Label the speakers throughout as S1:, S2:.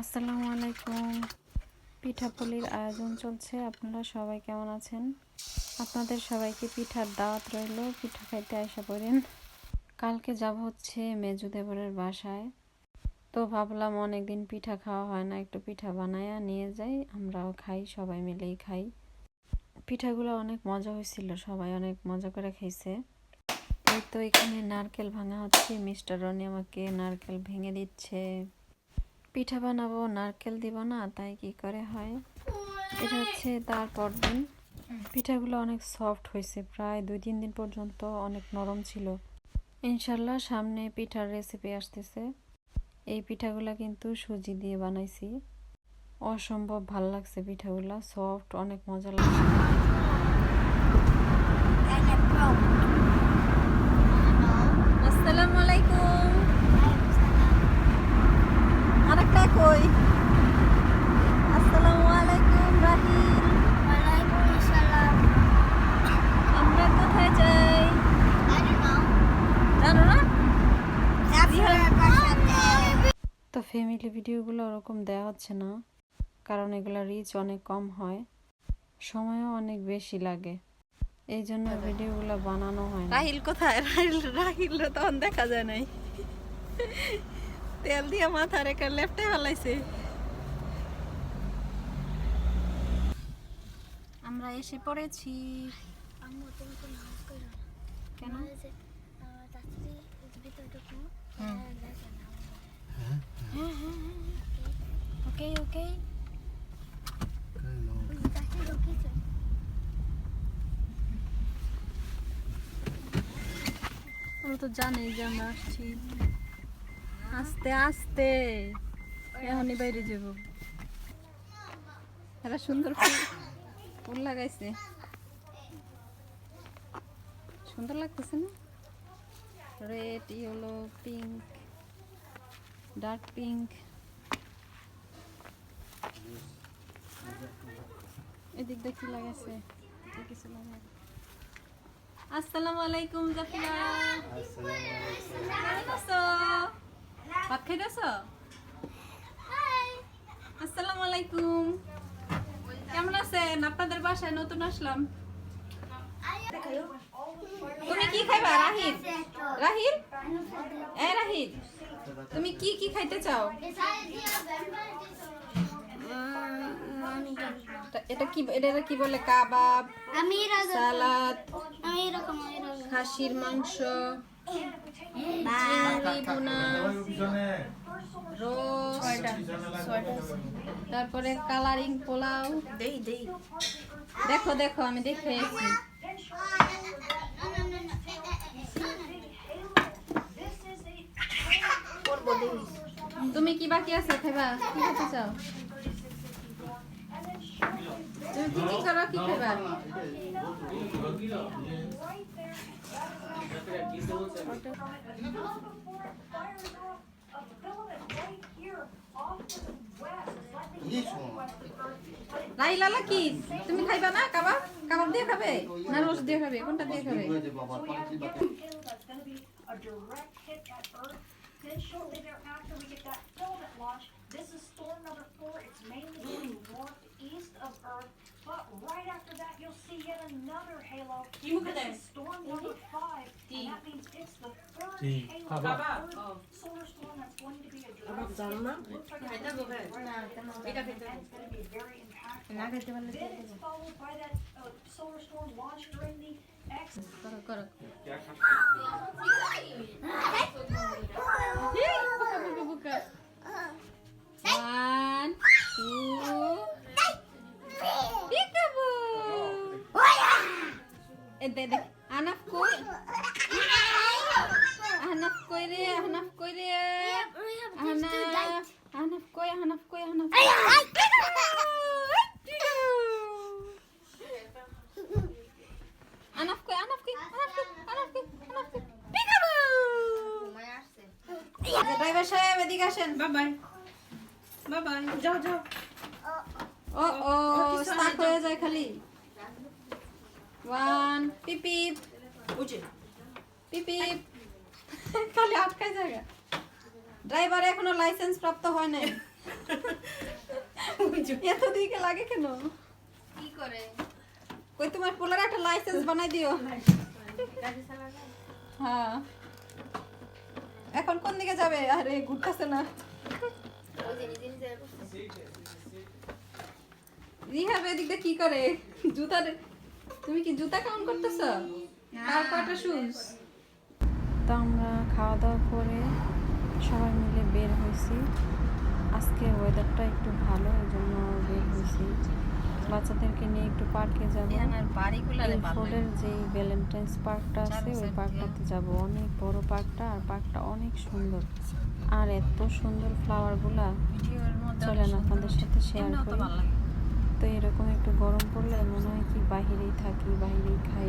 S1: আসসালামু আলাইকুম। পিঠাপুলির আয়োজন চলছে। আপনারা সবাই কেমন আছেন? আপনাদের সবাইকে পিঠার দাওয়াত রইল। পিঠা খাইতে আসা পড়েন। কালকে যাব হচ্ছে মেজু দেবরের বাসায়। তো ভাবলাম অনেকদিন পিঠা খাওয়া হয় না, একটু পিঠা বানায়া নিয়ে যাই। আমরাও খাই, সবাই মিলেই খাই। পিঠাগুলো অনেক মজা হয়েছিল, সবাই অনেক মজা করে খাইছে। এই তো এখানে নারকেল ভাঙা হচ্ছে। মিস্টার রনি আমাকে নারকেল ভেঙে দিচ্ছে। পিঠা বানাবো, নারকেল দিব না, তাই কি করে হয়? এটা হচ্ছে তারপর দিন পিঠাগুলো অনেক সফট হয়েছে, প্রায় দুই, তিন দিন পর্যন্ত অনেক নরম ছিল। ইনশাল্লাহ সামনে পিঠার রেসিপি আসতেছে। এই পিঠাগুলো কিন্তু সুজি দিয়ে বানাইছি। অসম্ভব ভালো লাগছে পিঠাগুলা সফট অনেক মজা লাগছে আসসালামু আলাইকুম আরেকটা কই? আসসালামু আলাইকুম রাহিল আমরা কোথায় যাই? জানো না। তো ফ্যামিলি ভিডিওগুলো ওরকম দেওয়া হচ্ছে না কারণ এগুলো রিচ অনেক কম হয় সময়ও অনেক বেশি লাগে। এই জন্য ভিডিওগুলো বানানো হয়
S2: রাহিল কোথায়? রাহিল রাহিল তখন দেখা যায় নাই। তেল দিয়ে মাথা রেখে লেফটে ফেলাইছে।
S1: আমরা এসে পড়েছি। কেন? ওকে। ওকে
S2: আমরা তো জানি যে আমরা আসছি। আস্তে আস্তে। এখনই বাইরে যাব। এরা সুন্দর ফুল ফুল লাগাইছে। সুন্দর লাগতেছে না? Red yellow pink dark pink এদিক কি লাগাইছে? কিছু লাগাই আসসালামু আলাইকুম জাফিরা আছো? ভাত খাইতেছ আসসালামু আলাইকুম। কেমন আছেন? আপনাদের বাসায় নতুন আসলাম। তুমি কি খাইবা রাহিল? রাহিল? এ রাহিল তুমি কি কি খাইতে চাও? এটা- কি এটা কি বলে? কাবাব
S3: আমি
S2: সালাদ খাসির মাংস। তারপরে কালারিং পোলাও।
S3: দেই দেই।
S2: দেখো দেখো আমি দেখে এসেছি। তুমি কি বাকি আছে? খাইবা? কি খেতে চাও? তুমি কি কি করো কি খাইবা লাই কি তুমি খাইবা না কাবাব কাবাব দিয়ে খাবে না রোস্ট দিয়ে খাবে কোনটা দিয়ে খাবে.
S4: Then shortly thereafter, we get that filament launch. This is storm number four. It's mainly going northeast see yet another halo. Kim this is storm number five, and that means it's the third D. halo, the third Oh. solar storm that's going to be a Looks like it's it's going to be very impactful. Then it's followed by that uh, solar storm launched during the X.
S2: One, two. এ দে দে আনাফ কই? আহনাফ কই রে আহনাফ কই রে? আহনাফ আহনাফ কই আহনাফ কই আহনাফ আনাফ কই আনাফ কই আনাফ কই আনাফ কই আনাফ কই পিকাবু ড্রাইভার সাহেব এদিকে আসেন বাই বাই বাই বাই যাও যাও ও ও স্টাক হয়ে যায় খালি ওয়ান পিপিপ পিপিপ খালি আটকায় জায়গা ড্রাইভার এখনও লাইসেন্স প্রাপ্ত হয় নাই এত দিকে লাগে কেন?
S3: কি করে?
S2: কই তোমার পোলার একটা লাইসেন্স বানাই দিও। হ্যাঁ। এখন কোন দিকে যাবে? আরে ঘুরতেছে না। রিহাব এদিক দিয়ে কি করে? জুতা তুমি কি জুতা কাউন্ট করতেছ? আর কয়টা শুজ
S1: তো আমরা খাওয়া দাওয়া করে সবাই মিলে বের হয়েছি। আজকের ওয়েদারটা একটু ভালো এই জন্য বের হয়েছি। বাচ্চাদেরকে নিয়ে একটু পার্কে যাব। ফোর্ডের যে ভ্যালেন্টাইন্স পার্কটা আছে ওই পার্কটাতে যাব। অনেক বড় পার্কটা আর পার্কটা অনেক সুন্দর। আর এত সুন্দর ফ্লাওয়ারগুলা
S3: ভিডিওর মধ্যে
S1: চলেন আপনাদের সাথে শেয়ার করি। তো এরকম একটু গরম পড়লে মনে হয় কি বাহিরেই থাকি বাহিরেই খাই।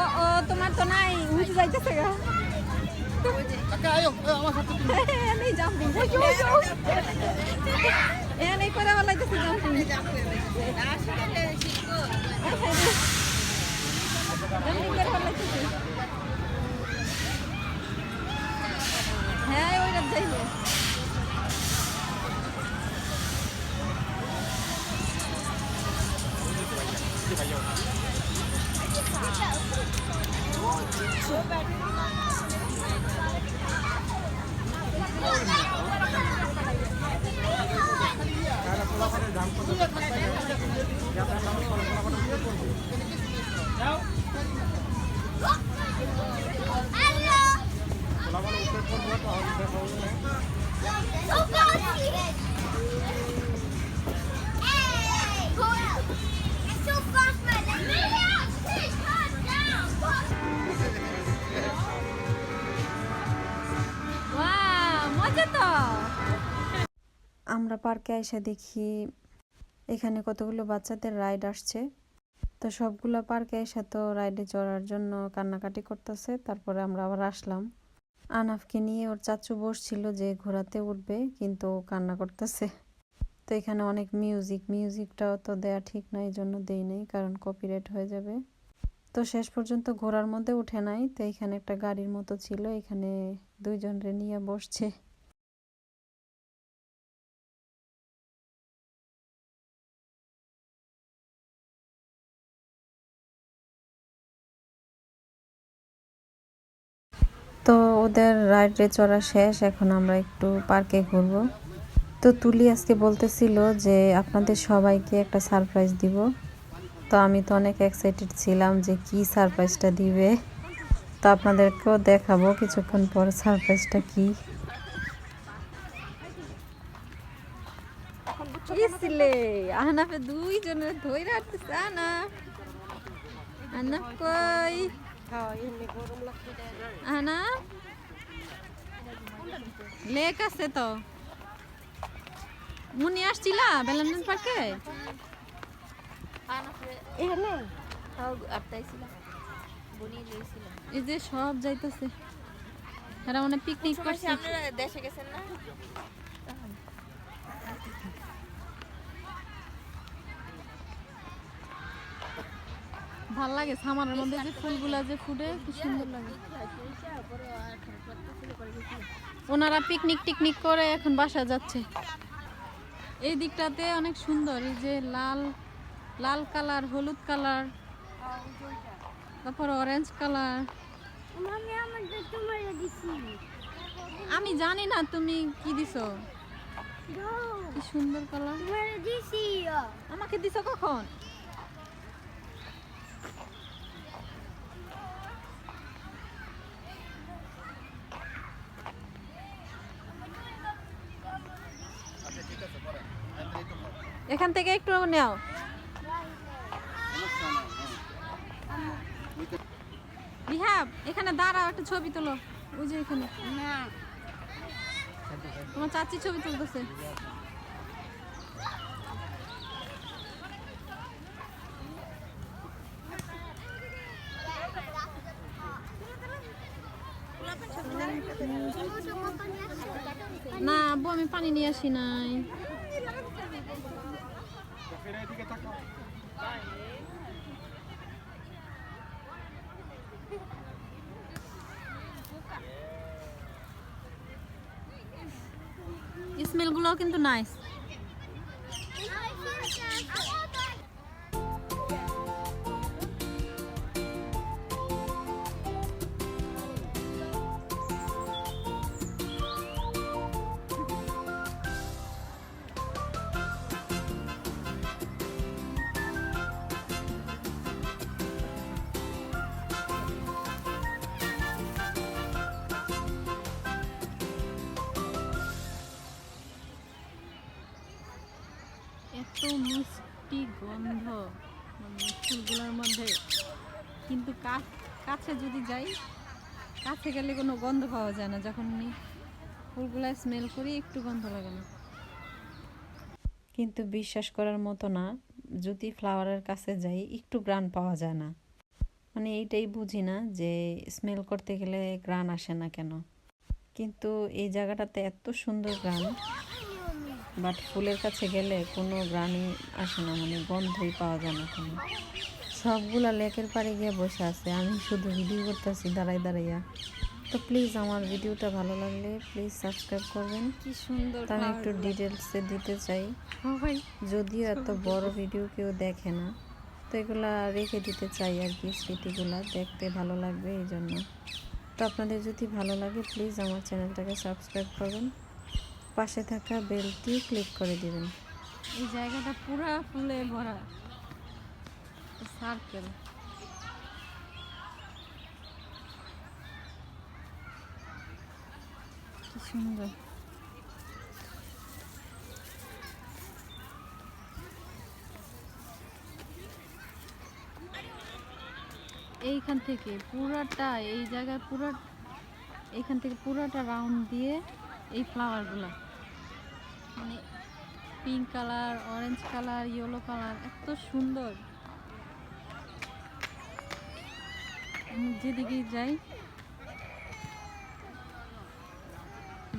S2: ও ও তোমার তো নাই উঠে যাইতেছে গা। জাম্পিং। করে বলাইতেছে হ্যাঁ ওইটা যাইবে।
S1: আমরা পার্কে এসে দেখি এখানে কতগুলো বাচ্চাদের রাইড আসছে। তো সবগুলো পার্কে এসে তো রাইডে চড়ার জন্য কান্নাকাটি করতেছে, তারপরে আমরা আবার আসলাম। আনাফকে নিয়ে ওর চাচু বসছিল যে ঘোরাতে উঠবে, কিন্তু ও কান্না করতেছে। তো এখানে অনেক মিউজিক মিউজিকটাও তো দেয়া ঠিক না এই জন্য দেই নাই, কারণ কপিরাইট হয়ে যাবে। তো শেষ পর্যন্ত ঘোরার মধ্যে উঠে নাই, তো এখানে একটা গাড়ির মতো ছিল, এখানে দুইজন রে নিয়ে বসছে। ওদের রাইডে চড়া শেষ এখন আমরা একটু পার্কে ঘুরবো। তো তুলি আজকে বলতেছিল যে আপনাদের সবাইকে একটা সারপ্রাইজ দিব। তো আমি তো অনেক এক্সাইটেড ছিলাম যে কি সারপ্রাইজটা দিবে। তো আপনাদেরকেও দেখাবো কিছুক্ষণ পর সারপ্রাইজটা কি।
S2: আহনাফে দুইজনের ধইরা আসতেছে আহনাফ। আহনাফ কই? আহনাফ? লেক আছে তো। মুনি আসছিলা বেলান্ডন পার্কে?
S3: এখানে?
S2: এই যে সব যাইতেছে। এরা মানে পিকনিক করছে।
S3: আপনারা দেশে গেছেন না?
S2: ভালো লাগে সামারের মধ্যে যে ফুলগুলা যে ফুটে কি সুন্দর লাগে। ওনারা পিকনিক টিকনিক করে এখন বাসা যাচ্ছে। এই দিকটাতে অনেক সুন্দর এই যে লাল লাল কালার হলুদ কালার তারপর অরেঞ্জ কালার। আমি জানি না তুমি কি দিছো। কি সুন্দর কালার। আমাকে দিছো কখন এখান থেকে একটু নেও। রিহাব এখানে দাঁড়াও, একটা ছবি তোলো। ওই যে এখানে। তোমার চাচি ছবি তুলতেছে। না, আব্বু, আমি পানি নিয়ে আসি নাই। nice. গন্ধ মানে ফুলগুলোর মধ্যে। কিন্তু কাছে যদি যাই, কাছে গেলে কোনো গন্ধ পাওয়া যায় না। যখন আমি ফুলগুলা স্মেল করি, একটু গন্ধ লাগে না।
S1: কিন্তু বিশ্বাস করার মতো না, যদি ফ্লাওয়ারের কাছে যাই, একটু গ্রান পাওয়া যায় না। মানে এইটাই বুঝি না যে স্মেল করতে গেলে গ্রান আসে না কেন। কিন্তু এই জায়গাটাতে এত সুন্দর গ্রান বাট ফুলের কাছে গেলে কোনো গ্রানই আসে না মানে গন্ধই পাওয়া যায় না কোনো। সবগুলা লেকের পাড়ে গিয়ে বসে আছে আমি শুধু ভিডিও করতেছি দাঁড়াই দাঁড়াইয়া। তো প্লিজ আমার ভিডিওটা ভালো লাগলে প্লিজ সাবস্ক্রাইব করবেন।
S2: কি সুন্দর
S1: আমি একটু ডিটেলসে দিতে চাই। যদিও এত বড় ভিডিও কেউ দেখে না তো এগুলা রেখে দিতে চাই আর কি স্মৃতিগুলা দেখতে ভালো লাগবে এই জন্য। তো আপনাদের যদি ভালো লাগে প্লিজ আমার চ্যানেলটাকে সাবস্ক্রাইব করবেন পাশে থাকা বেলটি ক্লিক করে দিবেন।
S2: এই জায়গাটা পুরা ফুলে ভরা। সার্কেল। কি সুন্দর। এইখান থেকে পুরাটা, এই জায়গায় পুরা, এইখান থেকে পুরাটা রাউন্ড দিয়ে এই ফ্লাওয়ারগুলা মানে pink colour orange colour yellow colour এত সুন্দর। যেদিকে যাই,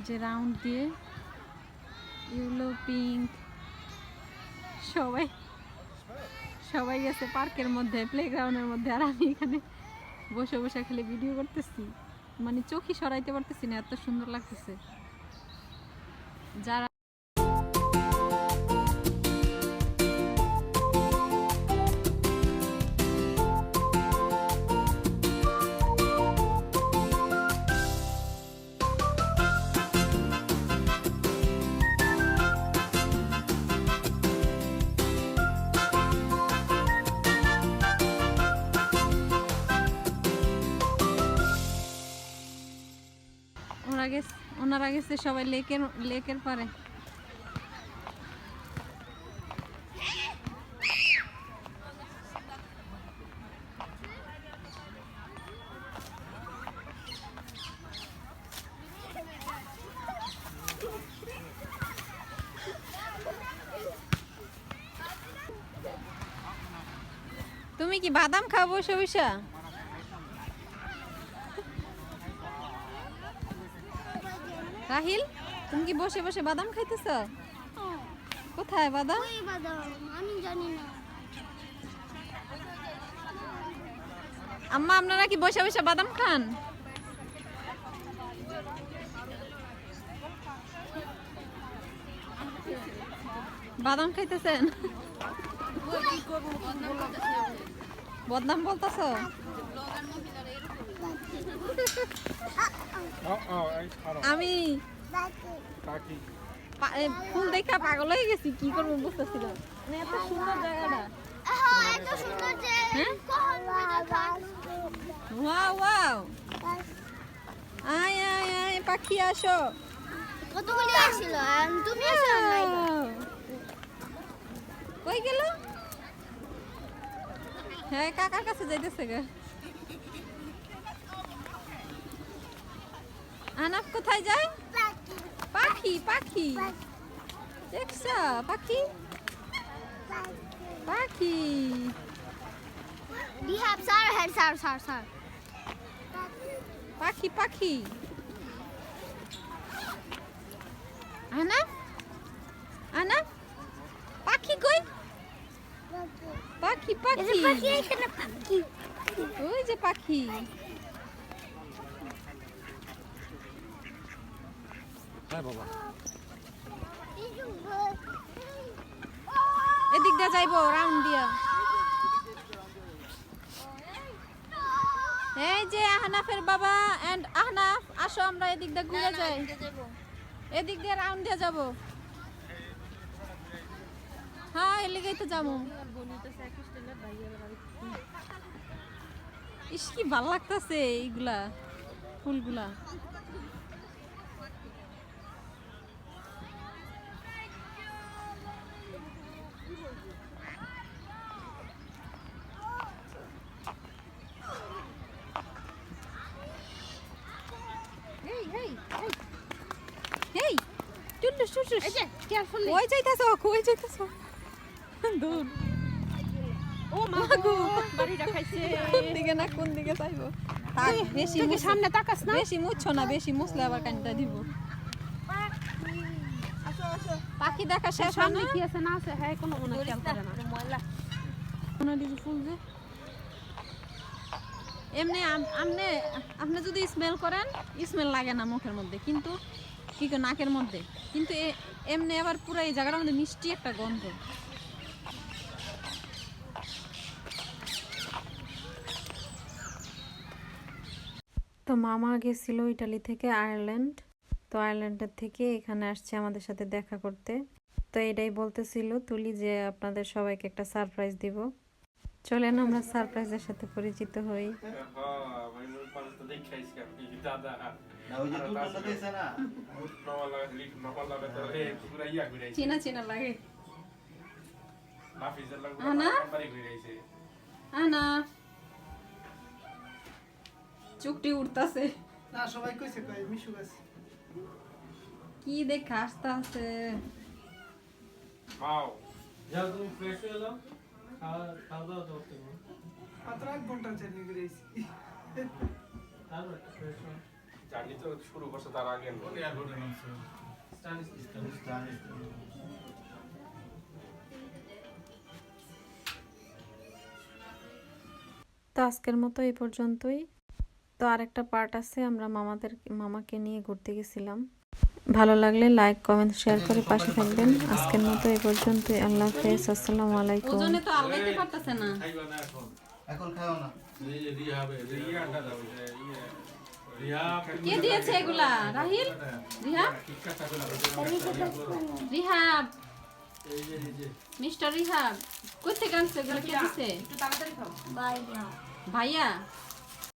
S2: যে রাউন্ড দিয়ে ইয়েলো পিঙ্ক সবাই সবাই গেছে পার্কের মধ্যে প্লেগ্রাউন্ডের মধ্যে, আর আমি এখানে বসে বসে খালি ভিডিও করতেছি। মানে চোখই সরাইতে পারতেছি না, এত সুন্দর লাগতেছে। যারা ওরা গেছে ওনারা গেছে সবাই লেকের লেকের পারে। তুমি কি বাদাম খাব বসে? রাহিল তুমি কি বসে বসে বাদাম খাইতেছ? কোথায় বাদাম?
S5: আমি জানি না।
S2: আম্মা আপনারা কি বসে বসে বাদাম খান? বাদাম খাইতেছেন? বদনাম বলতেছ? আমি ফুল দেখা পাগল হয়ে গেছি কি করব বুঝতেছি না। মানে এত সুন্দর জায়গাটা।
S5: হ্যাঁ? এত সুন্দর যে কখন দেখান
S2: ওয়াও ওয়াও আয় আয় আয় পাখি আসো।
S5: কতগুলি আসছিল তুমি আসলে
S2: কই গেল? হ্যাঁ কাকার কাছে যাইতেছে গে। আনাপ কোথায় যায়? পাখি পাখি। দেখছ? পাখি? পাখি।
S5: have sir, head sir, sir, sir.
S2: পাখি পাখি। আনা আনা পাখি কই? পাখি পাখি। ওই যে পাখি।
S6: হ্যাঁ বাবা।
S2: এদিক দিয়ে যাইবো রাউন্ড দিয়া। এই যে আহনাফের বাবা এন্ড আহনাফ আসো আমরা এদিক দিয়ে ঘুরে যাই। এদিক দিয়ে রাউন্ড দিয়ে যাব। হ্যাঁ এলিগেই তো যাব। ইস কি ভালো লাগতাছে এইগুলা ফুলগুলা। এই এই। এই এই টুটু টুটু এই যে কেয়ারফুলি ওই যাইতাছ কই যাইতাছ? দূর। ও মা গো কোন দিকে না কোন দিকে চাইব বেশি মুছ সামনে তাকাস না। বেশি মুছছো না বেশি মুছলে আবার কানটা দিব। পাখি দেখা শেষ হয় না কি আছে না আছে হ্যাঁ কোনো মনে খেয়াল করে না।
S3: ময়লা।
S2: মনে দিবি ফুল যে এমনি আপনি আপনি যদি স্মেল করেন স্মেল লাগে না মুখের মধ্যে, কিন্তু কি নাকের মধ্যে। কিন্তু এমনি আবার পুরো এই জায়গাটার মধ্যে মিষ্টি একটা গন্ধ।
S1: তো মামা গেছিল ইটালি থেকে আয়ারল্যান্ড। তো আয়ারল্যান্ডের থেকে এখানে আসছে আমাদের সাথে দেখা করতে। তো এটাই বলতেছিল তুলি যে আপনাদের সবাইকে একটা সারপ্রাইজ দিব। চলেন আমরা সারপ্রাইজের সাথে পরিচিত হই।
S6: হ্যাঁ, মানে ইয়া।
S2: চেনা চেনা লাগে। আনা? চুকটি উঠতাছে
S7: না সবাই কইছে কই মিশু গাছে
S2: কি দেখা আসতে আছে
S6: মাও,
S8: যাও তুমি ফ্রেশ হয়ে যাও। খাওয়া খাওয়া দাওয়া করতে
S7: মাত্র এক ঘণ্টা জার্নি করেছি
S8: তারপর ফ্রেশ
S6: তো শুরু করছে তার আগে
S1: তো আজকের মতো এই পর্যন্তই। তো আরেকটা পার্ট আছে আমরা মামাদের মামাকে নিয়ে ঘুরতে গেছিলাম। ভালো লাগলে লাইক কমেন্ট শেয়ার করে পাশে থাকবেন। আজকের মতো এ পর্যন্তই। আল্লাহ হাফেজ। আসসালামু আলাইকুম।
S2: ওজনে তো আলগাইতে পারতেছে না।
S6: খাইবা না এখন।
S8: এখন খাও না।
S6: এই যে দাও, যে ইয়ে,
S2: কে দিয়েছে এগুলা? রাহিল? রিহাব।
S6: দাও।
S2: মিস্টার রিহাব কোথেকে আনছে এগুলো? কে দিছে? ভাইয়া।